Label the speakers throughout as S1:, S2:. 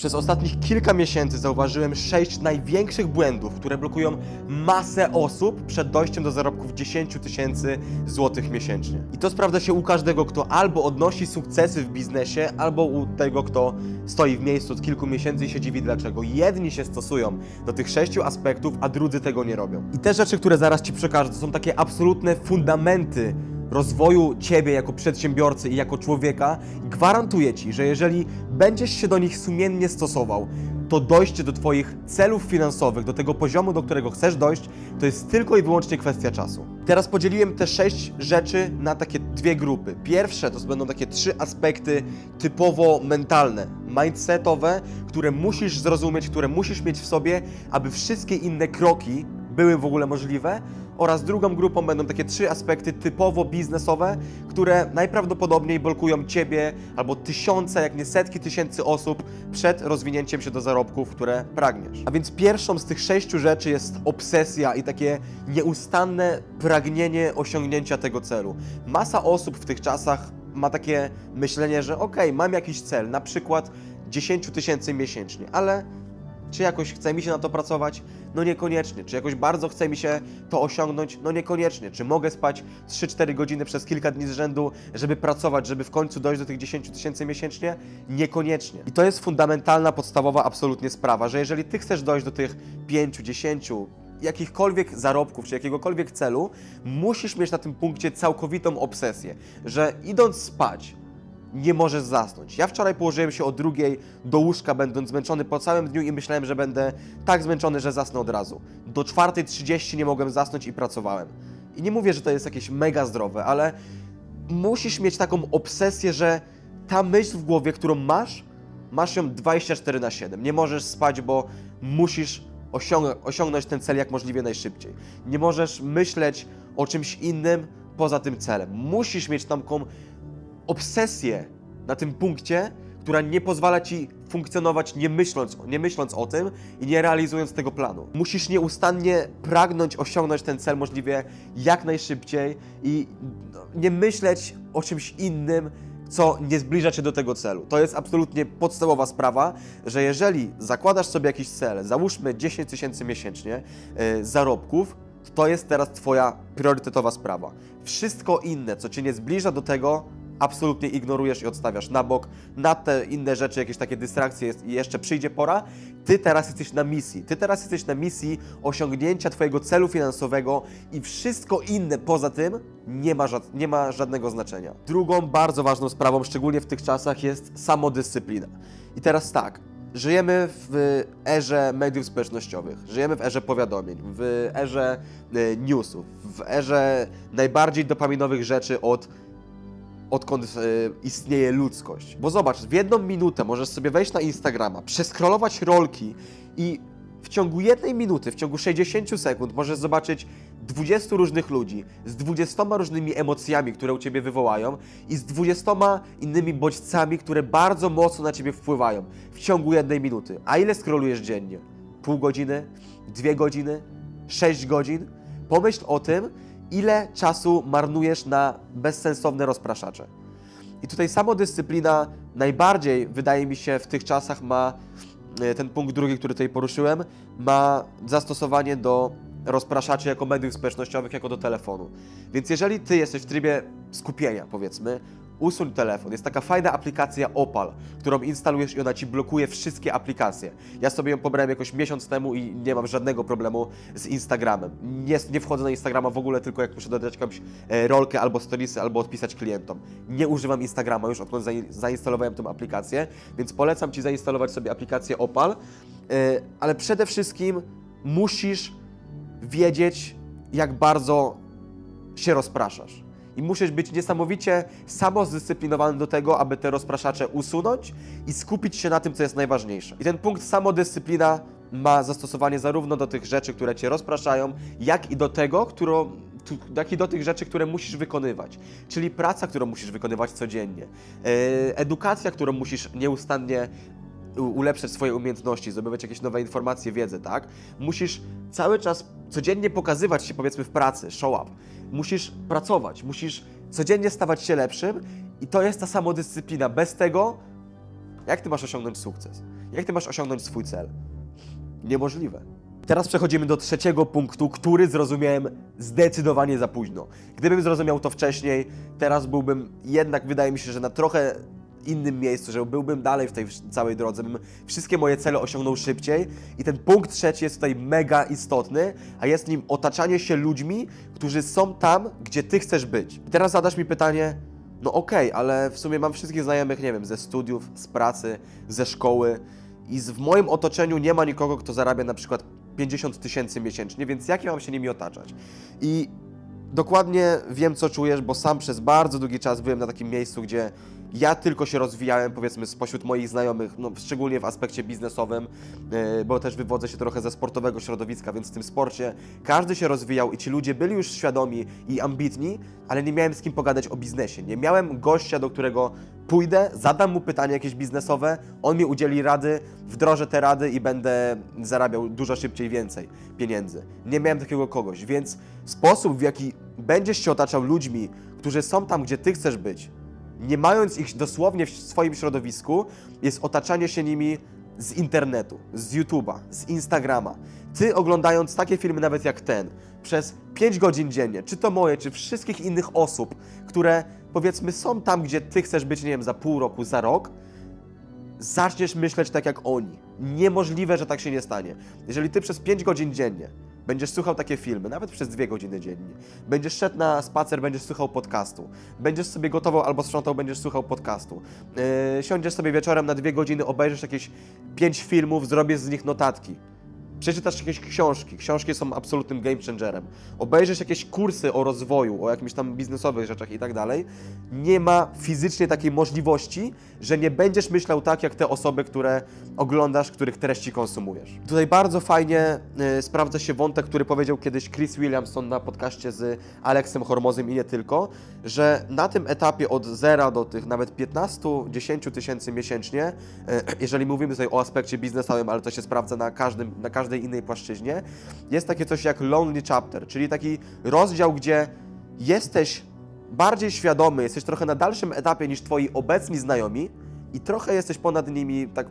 S1: Przez ostatnich kilka miesięcy zauważyłem sześć największych błędów, które blokują masę osób przed dojściem do zarobków 10 tysięcy złotych miesięcznie. I to sprawdza się u każdego, kto albo odnosi sukcesy w biznesie, albo u tego, kto stoi w miejscu od kilku miesięcy i się dziwi dlaczego. Jedni się stosują do tych sześciu aspektów, a drudzy tego nie robią. I te rzeczy, które zaraz Ci przekażę, to są takie absolutne fundamenty rozwoju ciebie jako przedsiębiorcy i jako człowieka, gwarantuję ci, że jeżeli będziesz się do nich sumiennie stosował, to dojście do Twoich celów finansowych, do tego poziomu, do którego chcesz dojść, to jest tylko i wyłącznie kwestia czasu. Teraz podzieliłem te sześć rzeczy na takie dwie grupy. Pierwsze to będą takie trzy aspekty typowo mentalne, mindsetowe, które musisz zrozumieć, które musisz mieć w sobie, aby wszystkie inne kroki były w ogóle możliwe. Oraz drugą grupą będą takie trzy aspekty typowo biznesowe, które najprawdopodobniej blokują Ciebie albo tysiące, jak nie setki tysięcy osób przed rozwinięciem się do zarobków, które pragniesz. A więc pierwszą z tych sześciu rzeczy jest obsesja i takie nieustanne pragnienie osiągnięcia tego celu. Masa osób w tych czasach ma takie myślenie, że okej, mam jakiś cel, na przykład 10 tysięcy miesięcznie, ale czy jakoś chce mi się na to pracować? No niekoniecznie. Czy jakoś bardzo chce mi się to osiągnąć? No niekoniecznie. Czy mogę spać 3-4 godziny przez kilka dni z rzędu, żeby pracować, żeby w końcu dojść do tych 10 tysięcy miesięcznie? Niekoniecznie. I to jest fundamentalna, podstawowa absolutnie sprawa, że jeżeli ty chcesz dojść do tych 5, 10, jakichkolwiek zarobków czy jakiegokolwiek celu, musisz mieć na tym punkcie całkowitą obsesję, że idąc spać, nie możesz zasnąć. Ja wczoraj położyłem się o drugiej do łóżka, będąc zmęczony po całym dniu i myślałem, że będę tak zmęczony, że zasnę od razu. Do 4.30 nie mogłem zasnąć i pracowałem. I nie mówię, że to jest jakieś mega zdrowe, ale musisz mieć taką obsesję, że ta myśl w głowie, którą masz, masz ją 24 na 7. Nie możesz spać, bo musisz osiąg- osiągnąć ten cel jak możliwie najszybciej. Nie możesz myśleć o czymś innym poza tym celem. Musisz mieć taką obsesję na tym punkcie, która nie pozwala ci funkcjonować nie myśląc, nie myśląc o tym i nie realizując tego planu. Musisz nieustannie pragnąć osiągnąć ten cel możliwie jak najszybciej i no, nie myśleć o czymś innym, co nie zbliża cię do tego celu. To jest absolutnie podstawowa sprawa, że jeżeli zakładasz sobie jakiś cel, załóżmy 10 tysięcy miesięcznie yy, zarobków, to jest teraz Twoja priorytetowa sprawa. Wszystko inne, co Cię nie zbliża do tego, absolutnie ignorujesz i odstawiasz na bok. Na te inne rzeczy, jakieś takie dystrakcje jest i jeszcze przyjdzie pora. Ty teraz jesteś na misji. Ty teraz jesteś na misji osiągnięcia Twojego celu finansowego i wszystko inne poza tym nie ma, nie ma żadnego znaczenia. Drugą bardzo ważną sprawą, szczególnie w tych czasach, jest samodyscyplina. I teraz tak, Żyjemy w erze mediów społecznościowych, żyjemy w erze powiadomień, w erze e, newsów, w erze najbardziej dopaminowych rzeczy od odkąd e, istnieje ludzkość. Bo zobacz, w jedną minutę możesz sobie wejść na Instagrama, przeskrolować rolki i w ciągu jednej minuty, w ciągu 60 sekund możesz zobaczyć 20 różnych ludzi z 20 różnymi emocjami, które u ciebie wywołają i z 20 innymi bodźcami, które bardzo mocno na ciebie wpływają w ciągu jednej minuty. A ile scrollujesz dziennie? Pół godziny? Dwie godziny? Sześć godzin? Pomyśl o tym, ile czasu marnujesz na bezsensowne rozpraszacze. I tutaj samodyscyplina najbardziej, wydaje mi się, w tych czasach ma e, ten punkt drugi, który tutaj poruszyłem, ma zastosowanie do rozpraszaczy jako mediów społecznościowych, jako do telefonu. Więc jeżeli ty jesteś w trybie skupienia, powiedzmy, usuń telefon. Jest taka fajna aplikacja Opal, którą instalujesz i ona ci blokuje wszystkie aplikacje. Ja sobie ją pobrałem jakoś miesiąc temu i nie mam żadnego problemu z Instagramem. Nie, nie wchodzę na Instagrama w ogóle, tylko jak muszę dodać jakąś e, rolkę albo storiesy, albo odpisać klientom. Nie używam Instagrama już, odkąd zain- zainstalowałem tą aplikację, więc polecam Ci zainstalować sobie aplikację Opal, e, ale przede wszystkim musisz wiedzieć, jak bardzo się rozpraszasz. I musisz być niesamowicie samozdyscyplinowany do tego, aby te rozpraszacze usunąć i skupić się na tym, co jest najważniejsze. I ten punkt samodyscyplina ma zastosowanie zarówno do tych rzeczy, które cię rozpraszają, jak i do tego, którą, jak i do tych rzeczy, które musisz wykonywać. Czyli praca, którą musisz wykonywać codziennie, e, edukacja, którą musisz nieustannie ulepszać swoje umiejętności, zdobywać jakieś nowe informacje, wiedzę, tak? Musisz cały czas codziennie pokazywać się, powiedzmy, w pracy, show up. Musisz pracować, musisz codziennie stawać się lepszym i to jest ta samodyscyplina. Bez tego, jak ty masz osiągnąć sukces? Jak ty masz osiągnąć swój cel? Niemożliwe. Teraz przechodzimy do trzeciego punktu, który zrozumiałem zdecydowanie za późno. Gdybym zrozumiał to wcześniej, teraz byłbym jednak, wydaje mi się, że na trochę innym miejscu, że byłbym dalej w tej całej drodze, bym wszystkie moje cele osiągnął szybciej. I ten punkt trzeci jest tutaj mega istotny, a jest nim otaczanie się ludźmi, którzy są tam, gdzie ty chcesz być. I teraz zadasz mi pytanie, no okej, ale w sumie mam wszystkich znajomych, nie wiem, ze studiów, z pracy, ze szkoły i w moim otoczeniu nie ma nikogo, kto zarabia na przykład 50 tysięcy miesięcznie, więc jak ja mam się nimi otaczać? I dokładnie wiem, co czujesz, bo sam przez bardzo długi czas byłem na takim miejscu, gdzie ja tylko się rozwijałem, powiedzmy, spośród moich znajomych, no, szczególnie w aspekcie biznesowym, yy, bo też wywodzę się trochę ze sportowego środowiska, więc w tym sporcie każdy się rozwijał i ci ludzie byli już świadomi i ambitni, ale nie miałem z kim pogadać o biznesie. Nie miałem gościa, do którego pójdę, zadam mu pytanie jakieś biznesowe, on mi udzieli rady, wdrożę te rady i będę zarabiał dużo szybciej więcej pieniędzy. Nie miałem takiego kogoś, więc sposób, w jaki będziesz się otaczał ludźmi, którzy są tam, gdzie ty chcesz być, nie mając ich dosłownie w swoim środowisku, jest otaczanie się nimi z internetu, z YouTube'a, z Instagrama. Ty oglądając takie filmy nawet jak ten, przez 5 godzin dziennie, czy to moje, czy wszystkich innych osób, które powiedzmy są tam, gdzie ty chcesz być, nie wiem, za pół roku, za rok, zaczniesz myśleć tak jak oni. Niemożliwe, że tak się nie stanie. Jeżeli ty przez 5 godzin dziennie będziesz słuchał takie filmy, nawet przez 2 godziny dziennie, będziesz szedł na spacer, będziesz słuchał podcastu, będziesz sobie gotował albo sprzątał, będziesz słuchał podcastu, yy, siądziesz sobie wieczorem na 2 godziny, obejrzysz jakieś 5 filmów, zrobisz z nich notatki. Przeczytasz jakieś książki. Książki są absolutnym game changerem. Obejrzysz jakieś kursy o rozwoju, o jakimiś tam biznesowych rzeczach i tak dalej. Nie ma fizycznie takiej możliwości, że nie będziesz myślał tak, jak te osoby, które oglądasz, których treści konsumujesz. Tutaj bardzo fajnie y, sprawdza się wątek, który powiedział kiedyś Chris Williamson na podcaście z Alexem Hormozem i nie tylko, że na tym etapie od zera do tych nawet 15-10 tysięcy miesięcznie, y, jeżeli mówimy tutaj o aspekcie biznesowym, ale to się sprawdza na, każdym, na każdej innej płaszczyźnie, jest takie coś jak lonely chapter, czyli taki rozdział, gdzie jesteś bardziej świadomy, jesteś trochę na dalszym etapie niż twoi obecni znajomi i trochę jesteś ponad nimi, tak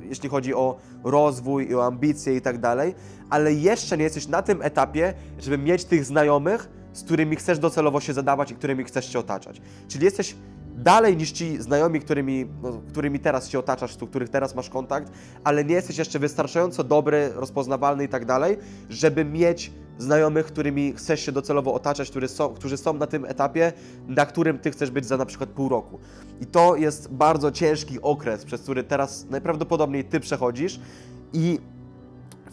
S1: jeśli chodzi o rozwój i o ambicje i tak dalej, ale jeszcze nie jesteś na tym etapie, żeby mieć tych znajomych, z którymi chcesz docelowo się zadawać i którymi chcesz się otaczać. Czyli jesteś dalej niż ci znajomi, którymi, no, którymi teraz się otaczasz, z których teraz masz kontakt, ale nie jesteś jeszcze wystarczająco dobry, rozpoznawalny i tak dalej, żeby mieć znajomych, którymi chcesz się docelowo otaczać, którzy są, którzy są na tym etapie, na którym ty chcesz być za na przykład pół roku. I to jest bardzo ciężki okres, przez który teraz najprawdopodobniej ty przechodzisz i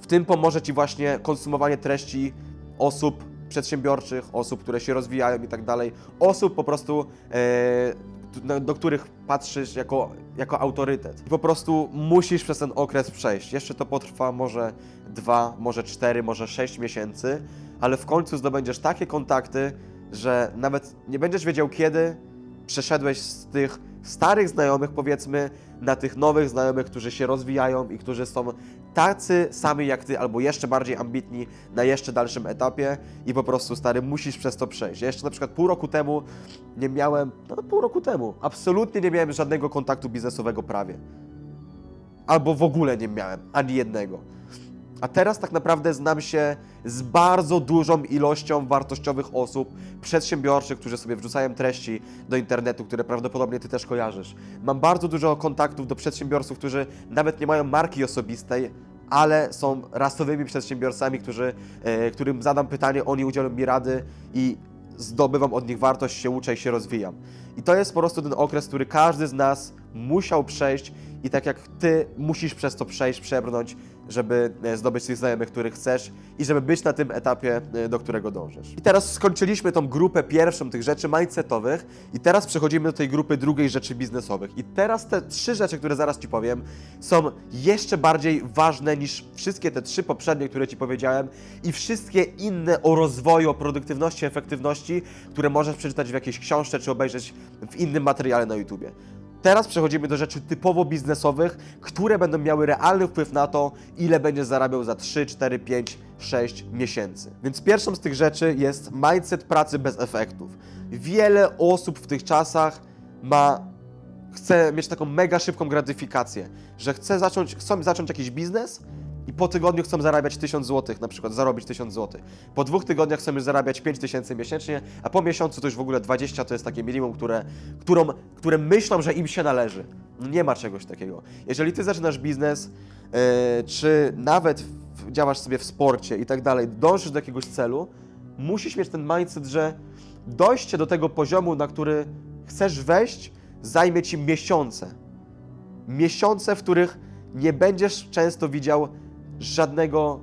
S1: w tym pomoże Ci właśnie konsumowanie treści osób przedsiębiorczych, osób, które się rozwijają i tak dalej, osób po prostu, e, do, których patrzysz jako, jako autorytet. I po prostu musisz przez ten okres przejść. Jeszcze to potrwa może dwa, może cztery, może sześć miesięcy, ale w końcu zdobędziesz takie kontakty, że nawet nie będziesz wiedział kiedy przeszedłeś z tych starych znajomych, powiedzmy, na tych nowych znajomych, którzy się rozwijają i którzy są tacy sami jak ty, albo jeszcze bardziej ambitni na jeszcze dalszym etapie i po prostu, stary, musisz przez to przejść. Ja jeszcze na przykład pół roku temu nie miałem, no pół roku temu, absolutnie nie miałem żadnego kontaktu biznesowego prawie. Albo w ogóle nie miałem, ani jednego. A teraz tak naprawdę znam się z bardzo dużą ilością wartościowych osób, przedsiębiorczych, którzy sobie wrzucają treści do internetu, które prawdopodobnie Ty też kojarzysz. Mam bardzo dużo kontaktów do przedsiębiorców, którzy nawet nie mają marki osobistej, ale są rasowymi przedsiębiorcami, którzy, e, którym zadam pytanie, oni udzielą mi rady i zdobywam od nich wartość, się uczę i się rozwijam. I to jest po prostu ten okres, który każdy z nas musiał przejść i tak jak Ty musisz przez to przejść, przebrnąć, żeby e, zdobyć tych znajomych, których chcesz i żeby być na tym etapie, e, do którego dążysz. I teraz skończyliśmy tą grupę pierwszą tych rzeczy mindsetowych i teraz przechodzimy do tej grupy drugiej rzeczy biznesowych. I teraz te trzy rzeczy, które zaraz Ci powiem, są jeszcze bardziej ważne niż wszystkie te trzy poprzednie, które Ci powiedziałem i wszystkie inne o rozwoju, o produktywności, efektywności, które możesz przeczytać w jakiejś książce czy obejrzeć w innym materiale na YouTubie. Teraz przechodzimy do rzeczy typowo biznesowych, które będą miały realny wpływ na to, ile będziesz zarabiał za 3, 4, 5, 6 miesięcy. Więc pierwszą z tych rzeczy jest mindset pracy bez efektów. Wiele osób w tych czasach ma chce mieć taką mega szybką gratyfikację, że chce zacząć, chcą zacząć jakiś biznes i po tygodniu chcą zarabiać 1000 zł, na przykład zarobić 1000 zł. Po dwóch tygodniach chcą już zarabiać 5000 miesięcznie, a po miesiącu to już w ogóle 20 to jest takie minimum, które, którą, które myślą, że im się należy. Nie ma czegoś takiego. Jeżeli ty zaczynasz biznes, yy, czy nawet działasz sobie w sporcie i tak dalej, dążysz do jakiegoś celu, musisz mieć ten mindset, że dojście do tego poziomu, na który chcesz wejść, zajmie ci miesiące. Miesiące, w których nie będziesz często widział żadnego,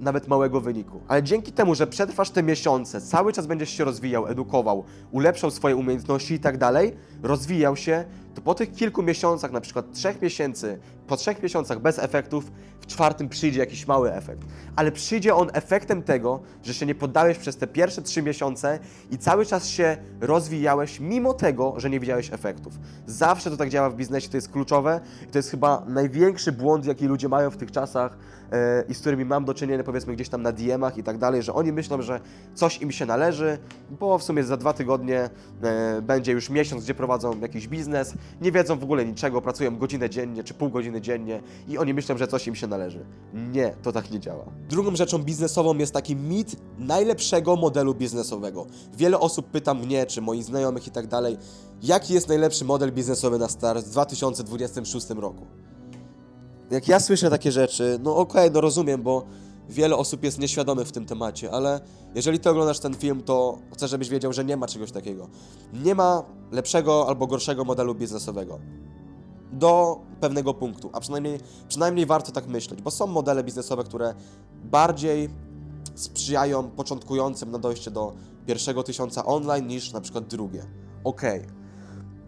S1: nawet małego wyniku. Ale dzięki temu, że przetrwasz te miesiące, cały czas będziesz się rozwijał, edukował, ulepszał swoje umiejętności i tak dalej, rozwijał się, to po tych kilku miesiącach, na przykład trzech miesięcy, po trzech miesiącach bez efektów, w czwartym przyjdzie jakiś mały efekt. Ale przyjdzie on efektem tego, że się nie poddałeś przez te pierwsze trzy miesiące i cały czas się rozwijałeś, mimo tego, że nie widziałeś efektów. Zawsze to tak działa w biznesie, to jest kluczowe i to jest chyba największy błąd, jaki ludzie mają w tych czasach e, i z którymi mam do czynienia, powiedzmy gdzieś tam na DM-ach i tak dalej, że oni myślą, że coś im się należy, bo w sumie za dwa tygodnie e, będzie już miesiąc, gdzie prowadzą jakiś biznes, nie wiedzą w ogóle niczego, pracują godzinę dziennie czy pół godziny dziennie i oni myślą, że coś im się należy. Nie, to tak nie działa. Drugą rzeczą biznesową jest taki mit najlepszego modelu biznesowego. Wiele osób pyta mnie, czy moich znajomych i tak dalej, jaki jest najlepszy model biznesowy na start w 2026 roku. Jak ja słyszę takie rzeczy, no okej, no rozumiem, bo wiele osób jest nieświadomych w tym temacie, ale jeżeli ty oglądasz ten film, to chcę, żebyś wiedział, że nie ma czegoś takiego. Nie ma lepszego albo gorszego modelu biznesowego. Do pewnego punktu, a przynajmniej, przynajmniej warto tak myśleć, bo są modele biznesowe, które bardziej sprzyjają początkującym na dojście do pierwszego tysiąca online niż na przykład drugie. Okej,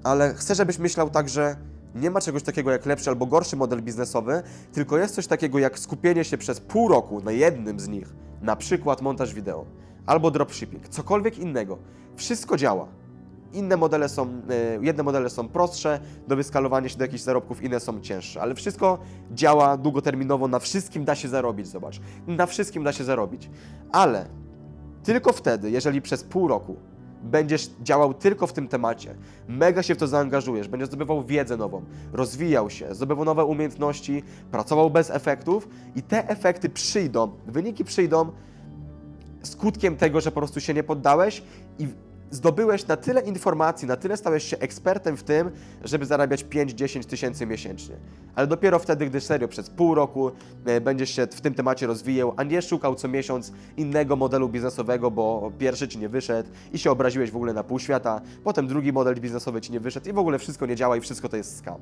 S1: ale chcę, żebyś myślał tak, że nie ma czegoś takiego jak lepszy albo gorszy model biznesowy, tylko jest coś takiego jak skupienie się przez pół roku na jednym z nich, na przykład montaż wideo albo dropshipping, cokolwiek innego. Wszystko działa. Inne modele są, e, jedne modele są prostsze do wyskalowania się do jakichś zarobków, inne są cięższe, ale wszystko działa długoterminowo, na wszystkim da się zarobić, zobacz. Na wszystkim da się zarobić. Ale tylko wtedy, jeżeli przez pół roku będziesz działał tylko w tym temacie, mega się w to zaangażujesz, będziesz zdobywał wiedzę nową, rozwijał się, zdobywał nowe umiejętności, pracował bez efektów i te efekty przyjdą, wyniki przyjdą skutkiem tego, że po prostu się nie poddałeś i zdobyłeś na tyle informacji, na tyle stałeś się ekspertem w tym, żeby zarabiać 5-10 tysięcy miesięcznie. Ale dopiero wtedy, gdy serio przez pół roku e, będziesz się w tym temacie rozwijał, a nie szukał co miesiąc innego modelu biznesowego, bo pierwszy ci nie wyszedł i się obraziłeś w ogóle na pół świata, potem drugi model biznesowy ci nie wyszedł i w ogóle wszystko nie działa i wszystko to jest scam.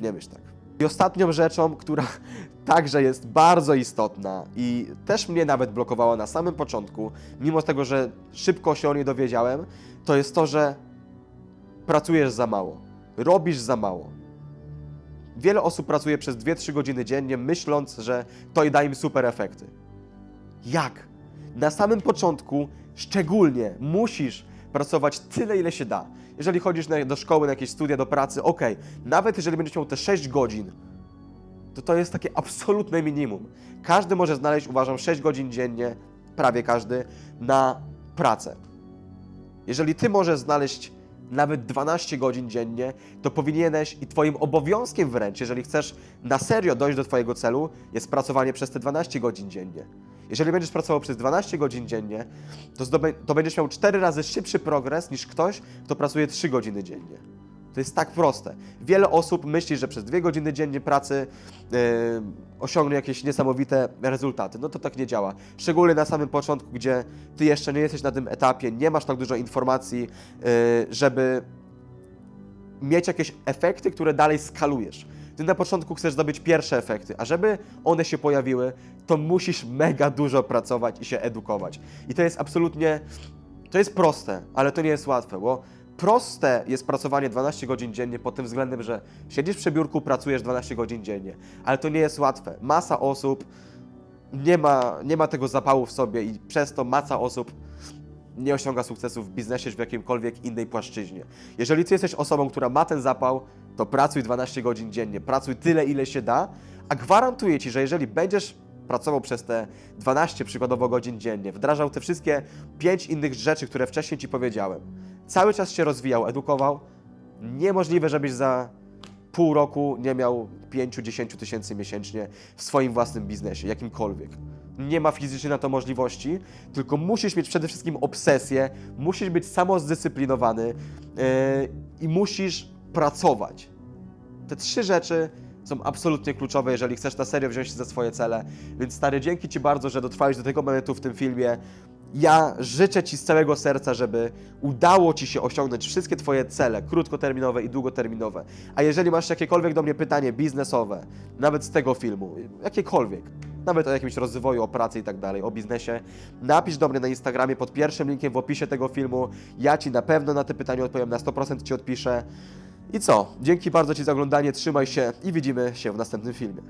S1: Nie myśl tak. I ostatnią rzeczą, która także jest bardzo istotna i też mnie nawet blokowała na samym początku, mimo tego, że szybko się o niej dowiedziałem, to jest to, że pracujesz za mało, robisz za mało. Wiele osób pracuje przez 2-3 godziny dziennie, myśląc, że to i da im super efekty. Jak? Na samym początku szczególnie musisz pracować tyle, ile się da. Jeżeli chodzisz na, do szkoły, na jakieś studia, do pracy, ok, nawet jeżeli będziesz miał te 6 godzin, to to jest takie absolutne minimum. Każdy może znaleźć, uważam, 6 godzin dziennie, prawie każdy, na pracę. Jeżeli ty możesz znaleźć nawet 12 godzin dziennie, to powinieneś i twoim obowiązkiem wręcz, jeżeli chcesz na serio dojść do twojego celu, jest pracowanie przez te 12 godzin dziennie. Jeżeli będziesz pracował przez 12 godzin dziennie, to, to będziesz miał 4 razy szybszy progres niż ktoś, kto pracuje 3 godziny dziennie. To jest tak proste. Wiele osób myśli, że przez 2 godziny dziennie pracy yy, osiągnie jakieś niesamowite rezultaty. No to tak nie działa. Szczególnie na samym początku, gdzie ty jeszcze nie jesteś na tym etapie, nie masz tak dużo informacji, yy, żeby mieć jakieś efekty, które dalej skalujesz. Ty na początku chcesz zdobyć pierwsze efekty, a żeby one się pojawiły, to musisz mega dużo pracować i się edukować. I to jest absolutnie, to jest proste, ale to nie jest łatwe, bo proste jest pracowanie 12 godzin dziennie pod tym względem, że siedzisz przy biurku, pracujesz 12 godzin dziennie, ale to nie jest łatwe. Masa osób nie ma, nie ma tego zapału w sobie i przez to masa osób nie osiąga sukcesu w biznesie czy w jakimkolwiek innej płaszczyźnie. Jeżeli ty jesteś osobą, która ma ten zapał, to pracuj 12 godzin dziennie, pracuj tyle, ile się da, a gwarantuję ci, że jeżeli będziesz pracował przez te 12 przykładowo godzin dziennie, wdrażał te wszystkie 5 innych rzeczy, które wcześniej ci powiedziałem, cały czas się rozwijał, edukował, Niemożliwe, żebyś za pół roku nie miał 5-10 tysięcy miesięcznie w swoim własnym biznesie, jakimkolwiek. Nie ma fizycznie na to możliwości, tylko musisz mieć przede wszystkim obsesję, musisz być samozdyscyplinowany yy, i musisz pracować. Te trzy rzeczy są absolutnie kluczowe, jeżeli chcesz na serio wziąć się za swoje cele. Więc stary, dzięki Ci bardzo, że dotrwałeś do tego momentu w tym filmie. Ja życzę Ci z całego serca, żeby udało Ci się osiągnąć wszystkie Twoje cele, krótkoterminowe i długoterminowe. A jeżeli masz jakiekolwiek do mnie pytanie biznesowe, nawet z tego filmu, jakiekolwiek, nawet o jakimś rozwoju, o pracy i tak dalej, o biznesie, napisz do mnie na Instagramie pod pierwszym linkiem w opisie tego filmu. Ja Ci na pewno na te pytania odpowiem, na 100% Ci odpiszę. I co? Dzięki bardzo Ci za oglądanie, trzymaj się i widzimy się w następnym filmie.